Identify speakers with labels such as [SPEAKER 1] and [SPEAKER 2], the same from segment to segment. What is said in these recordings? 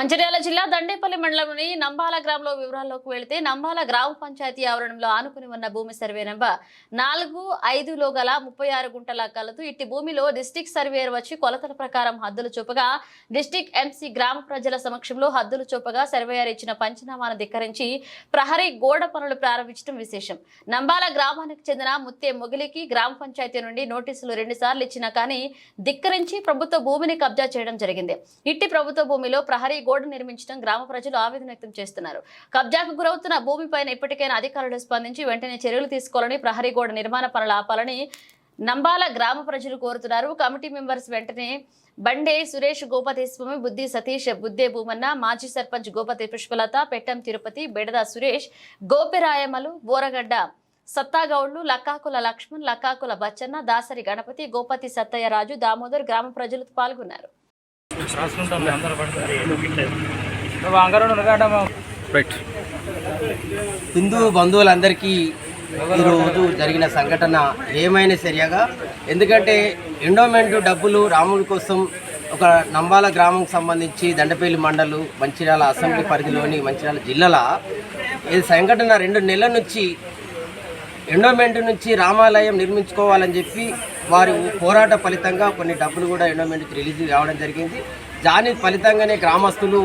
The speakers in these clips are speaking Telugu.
[SPEAKER 1] మంచిర్యాల జిల్లా దండేపల్లి మండలంలోని నంబాల గ్రామంలో వివరాల్లోకి వెళితే నంబాల గ్రామ పంచాయతీ ఆవరణంలో ఆనుకుని ఉన్న భూమి సర్వే నెంబర్ నాలుగు ఐదులో గల ముప్పై ఆరు గుంటల కలదు. ఇట్టి భూమిలో డిస్టిక్ సర్వేయర్ వచ్చి కొలతల ప్రకారం హద్దులు చూపగా డిస్టిక్ ఎంసీ గ్రామ ప్రజల సమక్షంలో హద్దులు చూపగా సర్వేయర్ ఇచ్చిన పంచనామాను ధిక్కరించి ప్రహరీ గోడ పనులు ప్రారంభించడం విశేషం. నంబాల గ్రామానికి చెందిన ముత్తే మొగిలికి గ్రామ పంచాయతీ నుండి నోటీసులు రెండు సార్లు ఇచ్చినా కానీ ధిక్కరించి ప్రభుత్వ భూమిని కబ్జా చేయడం జరిగింది. ఇట్టి ప్రభుత్వ భూమిలో ప్రహరీ గోడ నిర్మించడం గ్రామ ప్రజలు ఆవేదన వ్యక్తం చేస్తున్నారు. కబ్జాకు గురవుతున్న భూమిపైన ఇప్పటికైనా అధికారులు స్పందించి వెంటనే చర్యలు తీసుకోవాలని ప్రహరీ గోడ నిర్మాణ పనులు ఆపాలని నంబాల గ్రామ ప్రజలు కోరుతున్నారు. కమిటీ మెంబర్స్ వెంటనే బండే సురేష్ గోపతి స్వామి బుద్ధి సతీష్ బుద్దే భూమన్న మాజీ సర్పంచ్ గోపతి పుష్పలత పెట్టం తిరుపతి బెడద సురేష్ గోపిరాయమలు బోరగడ్డ సత్తాగౌడ్లు లక్కాకుల లక్ష్మణ్ లక్కాకుల బచ్చన్న దాసరి గణపతి గోపతి సత్తయ్య రాజు దామోదర్ గ్రామ ప్రజలు పాల్గొన్నారు.
[SPEAKER 2] రాసుకుంటాం అందరూ పడతారు నువ్వు అంగరం ఉండగాడమ్మా
[SPEAKER 3] రైట్
[SPEAKER 4] హిందూ బంధువులందరికీ ఈరోజు జరిగిన సంఘటన ఏమైనా సరిగా ఎందుకంటే ఎండోమెంట్ డబ్బులు రాముడి కోసం ఒక నంబాల గ్రామం సంబంధించి దండపల్లి మండలు మంచిర్యాల అసెంబ్లీ పరిధిలోని మంచిర్యాల జిల్లాల ఈ సంఘటన రెండు నెలల నుంచి ఎండోమెంట్ నుంచి రామాలయం నిర్మించుకోవాలని చెప్పి వారి పోరాట ఫలితంగా కొన్ని డబ్బులు కూడా ఎండోమెంట్కి రిలీజ్ కావడం జరిగింది. దాని ఫలితంగానే గ్రామస్తులు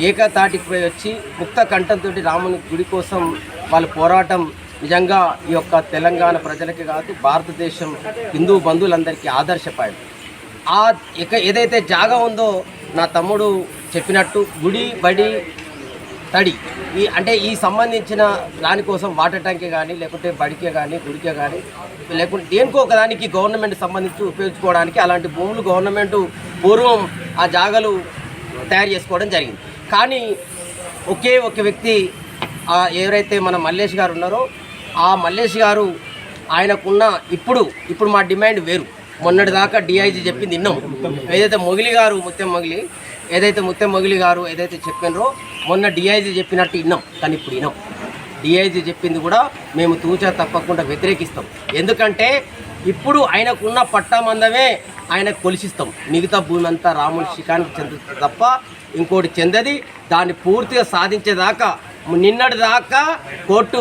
[SPEAKER 4] ఏకతాటిపై వచ్చి ముక్త కంఠంతో రాముని గుడి కోసం వాళ్ళ పోరాటం నిజంగా ఈ యొక్క తెలంగాణ ప్రజలకి కాదు భారతదేశం హిందూ బంధువులందరికీ ఆదర్శపాయం ఆ ఇక ఏదైతే జాగా ఉందో నా తమ్ముడు చెప్పినట్టు గుడి బడి తడి. ఈ అంటే ఈ సంబంధించిన దానికోసం వాటర్ ట్యాంకే కానీ లేకుంటే బడికే కానీ గుడికే కానీ లేకుంటే దేనికో దానికి గవర్నమెంట్ సంబంధించి ఉపయోగించుకోవడానికి అలాంటి భూములు గవర్నమెంట్ పూర్వం ఆ జాగాలు తయారు చేసుకోవడం జరిగింది. కానీ ఒకే ఒక వ్యక్తి ఎవరైతే మన మల్లేష్ గారు ఉన్నారో ఆ మల్లేష్ గారు ఆయనకున్న ఇప్పుడు ఇప్పుడు మా డిమాండ్ వేరు. మొన్నటి దాకా డిఐజీ చెప్పింది విన్నాం ఏదైతే మొగిలి గారు ముత్యం మొగిలి ఏదైతే ముత్యం మొగిలి గారు ఏదైతే చెప్పినారో మొన్న డిఐజీ చెప్పినట్టు విన్నాం కానీ ఇప్పుడు విన్నాం డిఐజీ చెప్పింది కూడా మేము తూచా తప్పకుండా వ్యతిరేకిస్తాం. ఎందుకంటే ఇప్పుడు ఆయనకున్న పట్టామందమే ఆయనకు కొలిసిస్తాం. మిగతా భూమి అంతా రాముడి శిఖానికి చెందుతుంది తప్ప ఇంకోటి చెందది దాన్ని పూర్తిగా సాధించేదాకా నిన్నటి దాకా కోర్టు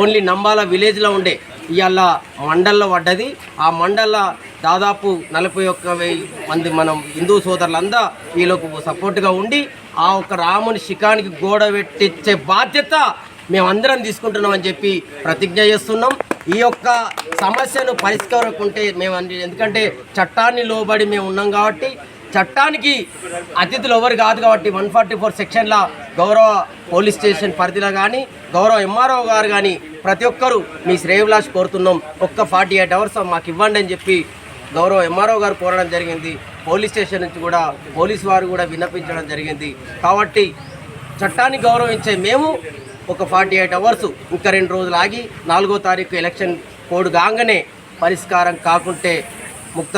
[SPEAKER 4] ఓన్లీ నంబాల విలేజ్లో ఉండే ఇవాళ మండల్లో పడ్డది. ఆ మండల దాదాపు నలభై ఒక్క వెయ్యి మంది మనం హిందూ సోదరులందా వీళ్ళకు సపోర్ట్గా ఉండి ఆ ఒక్క రాముని శిఖానికి గోడ పెట్టించే బాధ్యత మేమందరం తీసుకుంటున్నామని చెప్పి ప్రతిజ్ఞ చేస్తున్నాం. ఈ యొక్క సమస్యను పరిష్కరకుంటే మేము ఎందుకంటే చట్టాన్ని లోబడి మేము ఉన్నాం కాబట్టి చట్టానికి అతిథులు ఎవరు కాదు కాబట్టి వన్ ఫార్టీ ఫోర్ సెక్షన్ల గౌరవ పోలీస్ స్టేషన్ పరిధిలో కానీ గౌరవ ఎంఆర్ఓ గారు కానీ ప్రతి ఒక్కరూ మీ శ్రేయభిలాష్ కోరుతున్నాం. ఒక్క ఫార్టీ ఎయిట్ అవర్స్ మాకు ఇవ్వండి అని చెప్పి గౌరవ ఎంఆర్ఓ గారు కోరడం జరిగింది. పోలీస్ స్టేషన్ నుంచి కూడా పోలీస్ వారు కూడా విన్నపించడం జరిగింది. కాబట్టి చట్టాన్ని గౌరవించే మేము ఒక ఫార్టీ ఎయిట్ అవర్స్ ఇంకా రెండు రోజులు ఆగి నాలుగో తారీఖు ఎలక్షన్ కోడ్ కాగానే పరిష్కారం కాకుంటే ముక్త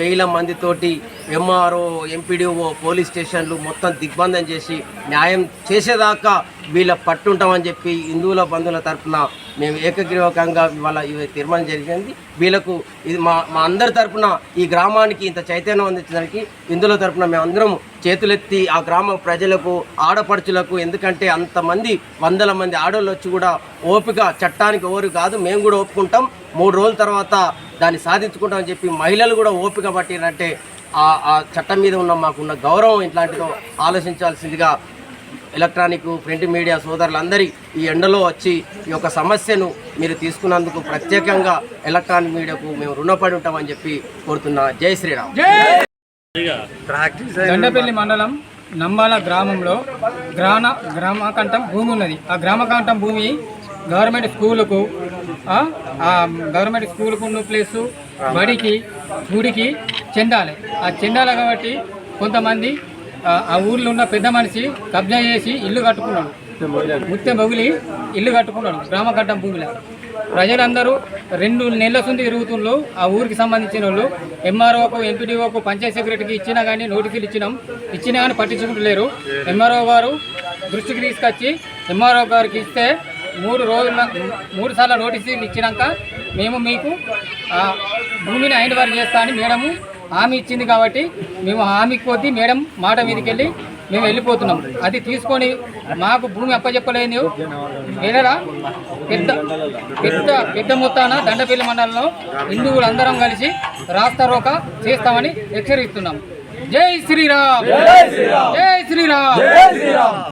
[SPEAKER 4] వేల మందితోటి ఎంఆర్ఓ ఎంపీడీఓ పోలీస్ స్టేషన్లు మొత్తం దిగ్బంధం చేసి న్యాయం చేసేదాకా వీళ్ళ పట్టుంటామని చెప్పి హిందువుల బంధువుల తరఫున మేము ఏకగ్రీవకంగా ఇవాళ ఇవి తీర్మానం జరిగింది. వీళ్ళకు ఇది మా మా అందరి తరఫున ఈ గ్రామానికి ఇంత చైతన్యం అందించడానికి హిందువుల తరఫున మేమందరం చేతులెత్తి ఆ గ్రామ ప్రజలకు ఆడపడుచులకు ఎందుకంటే అంతమంది వందల మంది ఆడవాళ్ళు వచ్చి కూడా ఓపిక చట్టానికి ఓరు కాదు మేము కూడా ఒప్పుకుంటాం. మూడు రోజుల తర్వాత దాన్ని సాధించుకుంటామని చెప్పి మహిళలు కూడా ఓపిక పట్టినట్టే ఆ ఆ చట్టం మీద ఉన్న మాకున్న గౌరవం ఇట్లాంటిదో ఆలోచించాల్సిందిగా ఎలక్ట్రానిక్ ప్రింట్ మీడియా సోదరులందరి ఈ ఎండలో వచ్చి ఈ యొక్క సమస్యను మీరు తీసుకున్నందుకు ప్రత్యేకంగా ఎలక్ట్రానిక్ మీడియాకు మేము రుణపడి ఉంటామని చెప్పి కోరుతున్నా. జై శ్రీరామ్.
[SPEAKER 2] దండపల్లి మండలం నంబాల గ్రామంలో గ్రామ గ్రామకంఠం భూమి ఉన్నది. ఆ గ్రామకంఠం భూమి గవర్నమెంట్ స్కూలుకు ఆ, గవర్నమెంట్ స్కూల్కు ఉన్న ప్లేసు బడికి గుడికి చెందాలి. ఆ చెందాలి కాబట్టి కొంతమంది ఆ, ఊళ్ళో ఊర్లో ఉన్న పెద్ద మనిషి కబ్జా చేసి ఇల్లు కట్టుకున్నాడు. ముత్యం బగులి ఇల్లు కట్టుకున్నాడు గ్రామకంఠం భూమిలో. ప్రజలందరూ రెండు నెలల సుంది తిరుగుతుండ్రు. ఆ ఊరికి సంబంధించిన వాళ్ళు ఎంఆర్ఓకు ఎంపీడీఓకు పంచాయత్ సెక్రటరీకి ఇచ్చినా కానీ నోటీసులు ఇచ్చినాం. ఇచ్చినా కానీ పట్టించుకుంటలేరు. ఎంఆర్ఓ గారు దృష్టికి తీసుకొచ్చి ఎంఆర్ఓ గారికి ఇస్తే మూడు రోజుల మూడు సార్లు నోటీసులు ఇచ్చినాక మేము మీకు భూమిని అయిన వారు చేస్తా అని మేడము హామీ ఇచ్చింది కాబట్టి మేము హామీ కొద్ది మేడం మాట మీదకి వెళ్ళి మేము వెళ్ళిపోతున్నాం. అది తీసుకొని మాకు భూమి అప్పచెప్పలేదు వెళ్ళరా పెద్ద పెద్ద పెద్ద మొత్తాన దండపల్లి మండలంలో హిందువులు అందరం కలిసి రాస్తారోక చేస్తామని హెచ్చరిస్తున్నాం. జై శ్రీరామ్! జై శ్రీరామ్!